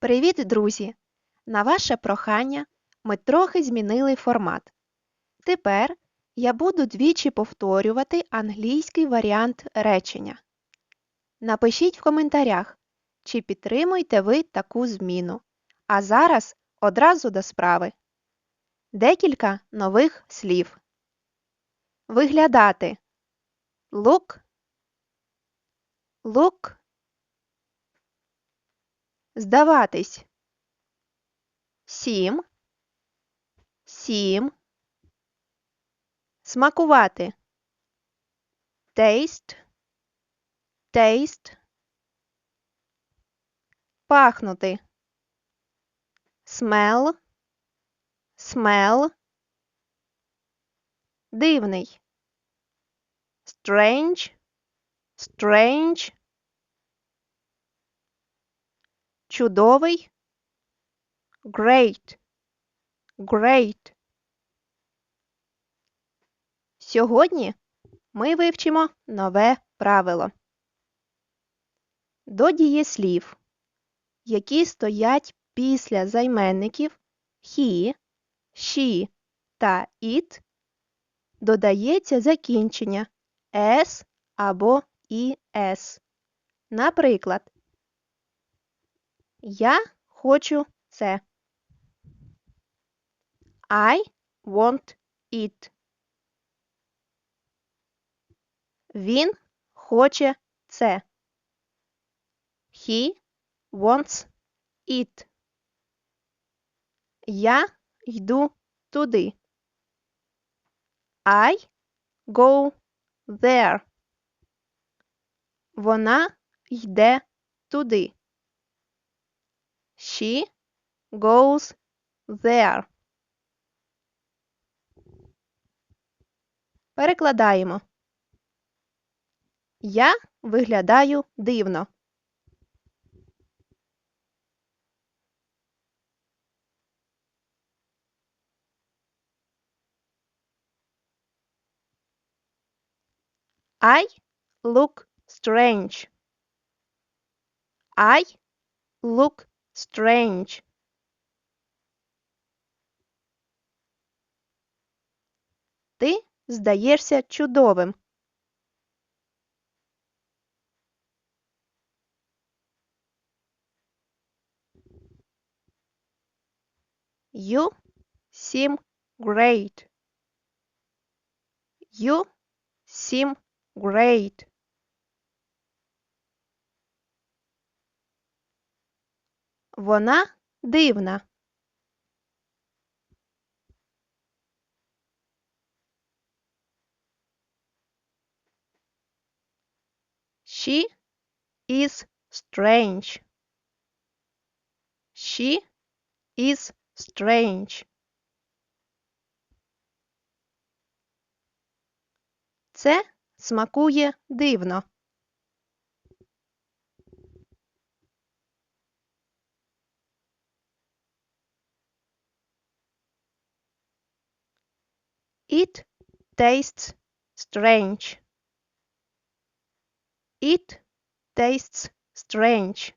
Привіт, друзі! На ваше прохання ми трохи змінили формат. Тепер я буду двічі повторювати англійський варіант речення. Напишіть в коментарях, чи підтримуєте ви таку зміну. А зараз одразу до справи. Декілька нових слів. Виглядати. Look. Look. Здаватись. Сім. Сім. Смакувати. Taste. Taste. Пахнути. Smell. Smell. Дивний. Strange. Strange. Чудовий. Great. Great. Сьогодні ми вивчимо нове правило. До дієслів, які стоять після займенників he, she та it, додається закінчення s або es. Наприклад, я хочу це. I want it. Він хоче це. He wants it. Я йду туди. I go there. Вона йде туди. She goes there. Перекладаємо. Я виглядаю дивно. I look strange. I look strange. Ти здаєшся чудовим. You seem great. You seem great. Вона дивна. She is strange. She is strange. Це смакує дивно. It tastes strange. It tastes strange.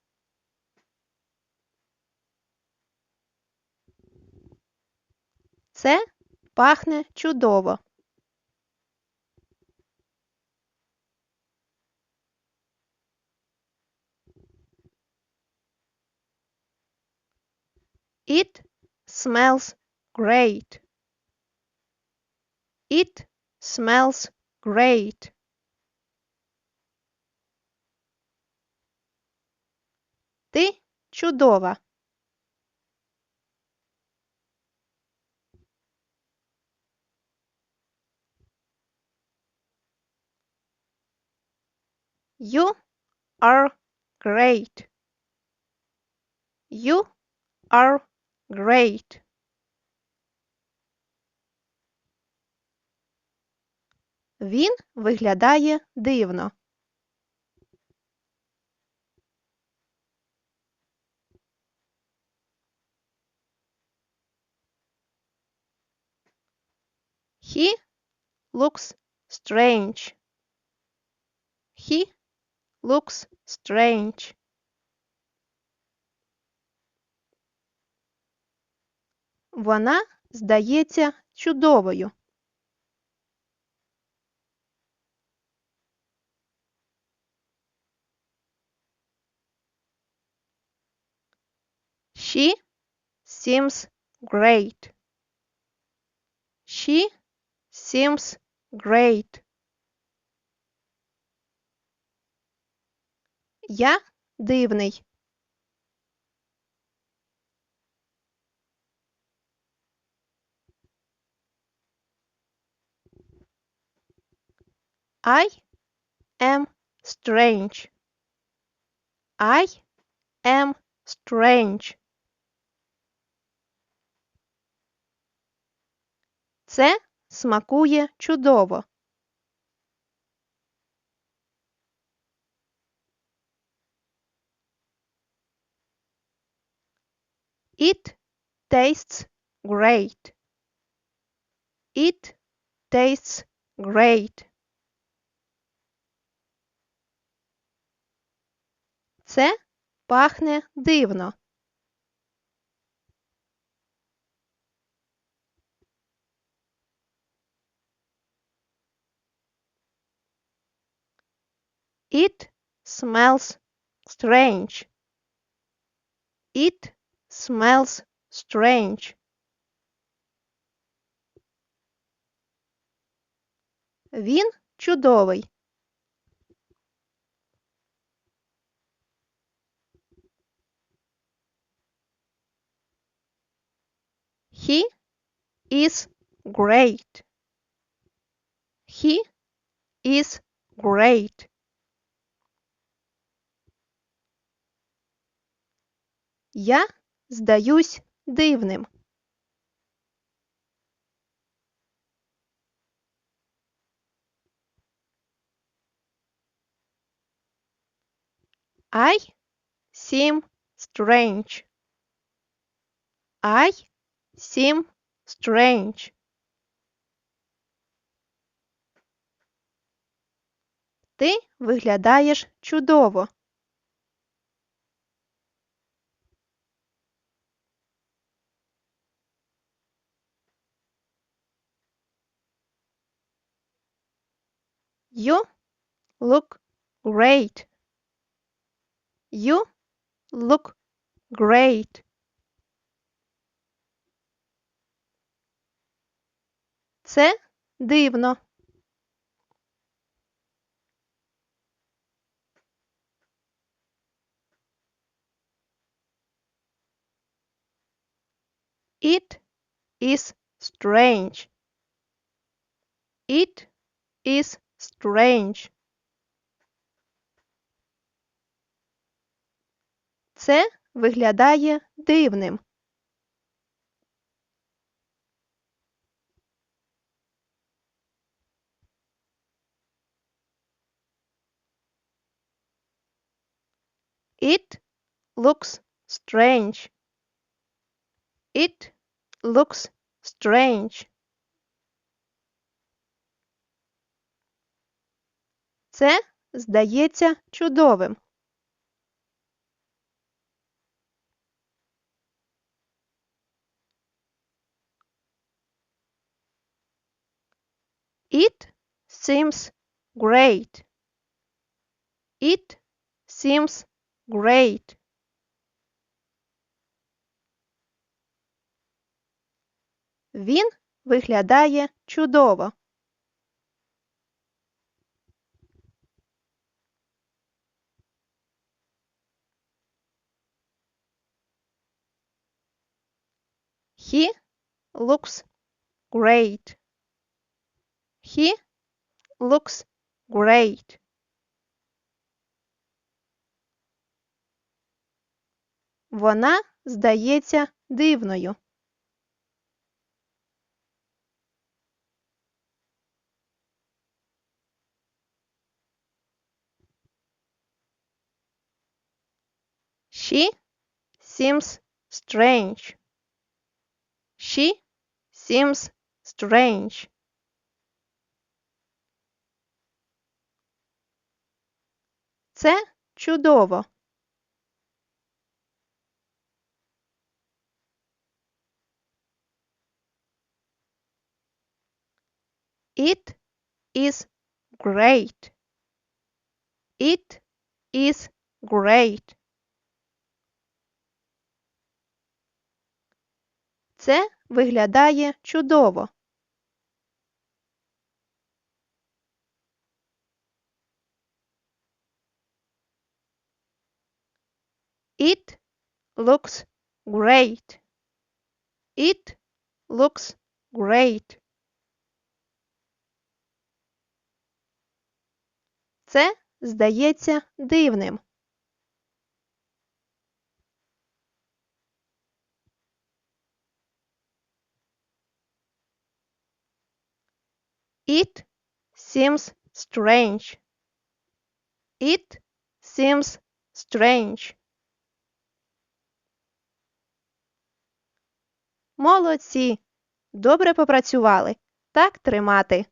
Це пахне чудово. It smells great. It smells great. Ти чудова. You are great. You are great. Він виглядає дивно. He looks strange. He looks strange. Вона здається чудовою. She seems great. She seems great. Я дивний. I am strange. I am strange. Це смакує чудово. It tastes great. It tastes great. Це пахне дивно. It smells strange. It smells strange. Він чудовий. He is great. He is great. Я здаюсь дивним. I seem strange. I seem strange. Ти виглядаєш чудово. You look great. You look great. Це дивно. It is strange. It is strange. Це виглядає дивним. It looks strange. It looks strange. Це здається чудовим. It seems great. It seems great. Він виглядає чудово. He looks great. He looks great. Вона здається дивною. She seems strange. She seems strange. Це чудово. It is great. It is great. Це виглядає чудово. It looks great. It looks great. Це здається дивним. It seems strange. It seems strange. Молодці. Добре попрацювали. Так тримати.